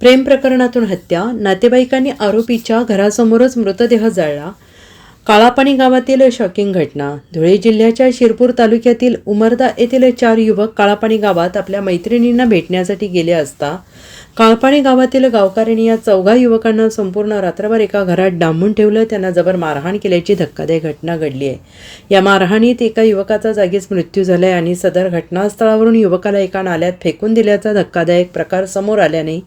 प्रेम प्रकरणातून हत्या नातेवाईकांनी आरोपीच्या घरासमोरच मृतदेह जाळला काळापाणी गावातील शॉकिंग घटना. धुळे जिल्ह्याच्या शिरपूर तालुक्यातील उमरदा येथील चार युवक काळापाणी गावात आपल्या मैत्रिणींना भेटण्यासाठी गेले असता काळपाणी गावातील गावकऱ्यांनी या चौघा युवकांना संपूर्ण रात्रभर एका घरात डांबून ठेवलं त्यांना जबर मारहाण केल्याची धक्कादायक घटना घडली आहे. या मारहाणीत एका युवकाचा जागीच मृत्यू झाला आहे आणि सदर घटनास्थळावरून युवकाला एका नाल्यात फेकून दिल्याचा धक्कादायक प्रकार समोर आल्याने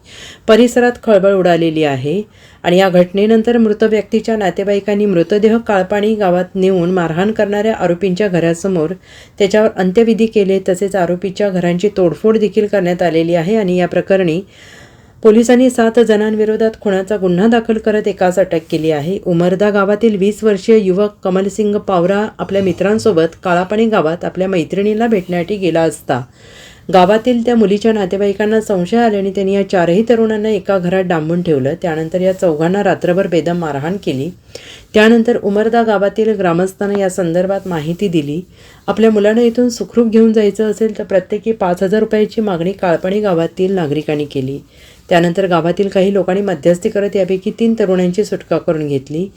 परिसरात खळबळ उडालेली आहे. आणि या घटनेनंतर मृत व्यक्तीच्या नातेवाईकांनी मृतदेह काळपाणी गावात नेऊन मारहाण करणाऱ्या आरोपींच्या घरासमोर त्याच्यावर अंत्यविधी केले तसेच आरोपीच्या घरांची तोडफोड देखील करण्यात आलेली आहे आणि या प्रकरणी पोलिसांनी सात जणांविरोधात खुनाचा गुन्हा दाखल करत एकास अटक केली आहे. उमरदा गावातील वीस वर्षीय युवक कमलसिंग पावरा आपल्या मित्रांसोबत काळापाणी गावात आपल्या मैत्रिणीला भेटण्यासाठी गेला असता. गावातील त्या मुलीच्या नातेवाईकांना संशय आल्याने त्यांनी या चारही तरुणांना एका घरात डांबून ठेवलं. त्यानंतर या चौघांना रात्रभर बेदम मारहाण केली. त्यानंतर उमरदा गावातील ग्रामस्थांना या संदर्भात माहिती दिली. आपल्या मुलांना इथून सुखरूप घेऊन जायचं असेल तर प्रत्येकी पाच हजार रुपयाची मागणी काळपणी गावातील नागरिकांनी केली. त्यानंतर गावातील काही लोकांनी मध्यस्थी करत यापैकी तीन तरुणांची सुटका करून घेतली.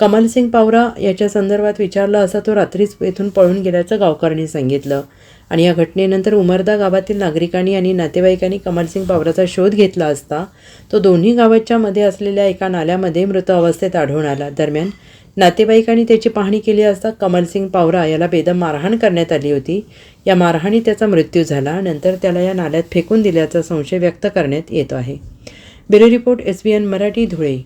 कमलसिंग पावरा याच्या संदर्भात विचारलं असता तो रात्रीच येथून पळून गेल्याचं गावकऱ्यांनी सांगितलं. आणि या घटनेनंतर उमरदा गावातील नागरिकांनी आणि नातेवाईकांनी कमलसिंग पावराचा शोध घेतला असता तो दोन्ही गावाच्या मध्ये असलेल्या एका नाल्यामध्ये मृत अवस्थेत आढळून आला. दरम्यान नातेवाईकांनी त्याची पाहणी केली असता कमलसिंग पावरा याला बेदम मारहाण करण्यात आली होती. या मारहाणीत त्याचा मृत्यू झाला. नंतर त्याला या नाल्यात फेकून दिल्याचा संशय व्यक्त करण्यात येतो आहे. Bureau report S B N Marathi Dhule.